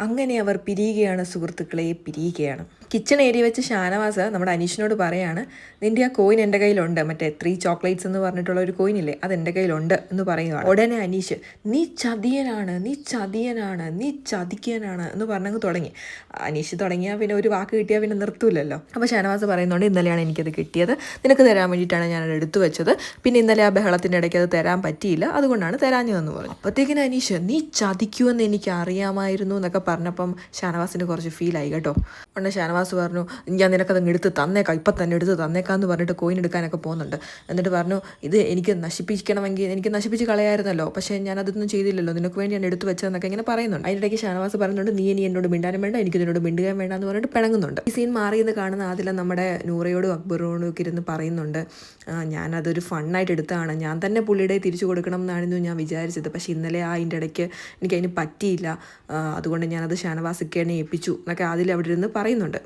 അങ്ങനെ അവർ പിരിയുകയാണ് സുഹൃത്തുക്കളെ പിരിയുകയാണ്. Kitchen area വെച്ച് ഷാനവാസ് നമ്മുടെ അനീഷിനോട് പറയാണ് നിന്റെ ആ കോയിൻ എന്റെ കയ്യിലുണ്ട്. മറ്റേ ത്രീ ചോക്ലേറ്റ്സ് എന്ന് പറഞ്ഞിട്ടുള്ള ഒരു കോയിൻ ഇല്ലേ അത് എന്റെ കയ്യിലുണ്ട് എന്ന് പറയുകയാണ് ഉടനെ അനീഷ് നീ ചതിയനാണ് നീ ചതിയനാണ് നീ ചതിക്കാനാണ് എന്ന് പറഞ്ഞങ്ങ് തുടങ്ങി. അനീഷ് തുടങ്ങിയാൽ പിന്നെ ഒരു വാക്ക് കിട്ടിയാൽ പിന്നെ നിർത്തൂലല്ലോ. അപ്പോൾ ഷാനവാസ് പറയുന്നുണ്ട് ഇന്നലെയാണ് എനിക്കത് കിട്ടിയത്. നിനക്ക് തരാൻ വേണ്ടിയിട്ടാണ് ഞാനത് എടുത്തു വെച്ചത്. പിന്നെ ഇന്നലെ ആ ബഹളത്തിന്റെ ഇടയ്ക്ക് അത് തരാൻ പറ്റിയില്ല. അതുകൊണ്ടാണ് തരാഞ്ഞതെന്ന് പറഞ്ഞു. അപ്പോഴത്തേക്കിന് അനീഷ് നീ ചതിക്കുമെന്ന് എനിക്ക് അറിയാമായിരുന്നു എന്നൊക്കെ പറഞ്ഞപ്പം ഷാനവാസിന് കുറച്ച് ഫീലായി കേട്ടോ. ഉടനെ ഷാനവാസ് പറഞ്ഞു ഞാൻ നിനക്കത് എടുത്ത് തന്നേക്കാം ഇപ്പം തന്നെ എടുത്ത് തന്നേക്കാന്ന് പറഞ്ഞിട്ട് കോയിൻ എടുക്കാനൊക്കെ പോകുന്നുണ്ട്. എന്നിട്ട് പറഞ്ഞു ഇത് എനിക്ക് നശിപ്പിക്കണമെങ്കിൽ എനിക്ക് നശിപ്പിച്ച് കളയായിരുന്നല്ലോ പക്ഷേ ഞാൻ അതൊന്നും ചെയ്തില്ലല്ലോ നിനക്ക് വേണ്ടി ഞാൻ എടുത്തു വെച്ചതെന്നൊക്കെ ഇങ്ങനെ പറയുന്നുണ്ട്. അതിനിടയ്ക്ക് ഷാനവാസ് പറഞ്ഞുകൊണ്ട് നീ ഇനി എന്നോട് മിണ്ടാനും വേണ്ട എനിക്ക് ഇതിനോട് മിണ്ടുകയും വേണ്ട എന്ന് പറഞ്ഞിട്ട് പിണങ്ങുന്നുണ്ട്. ഈ സീൻ മാറിയെന്ന് കാണുന്ന ആദ്യം നമ്മുടെ നൂറയോടും അക്ബറിനോടും ഒക്കെ ഇരുന്ന് പറയുന്നുണ്ട് "ആ, ഞാനതൊരു ഫണ്ണായിട്ട് എടുത്തതാണ് ഞാൻ തന്നെ പുള്ളിയുടെ തിരിച്ചു കൊടുക്കണം എന്നായിരുന്നു ഞാൻ വിചാരിച്ചത് പക്ഷേ ഇന്നലെ ആ അതിന്റെ ഇടയ്ക്ക് എനിക്ക് അതിന് പറ്റിയില്ല അതുകൊണ്ട് ഞാനത് ഷാനവാസിക്കേനെ ഏൽപ്പിച്ചു എന്നൊക്കെ ആദ്യം അവിടെ ഇരുന്ന് പറയുന്നുണ്ട്.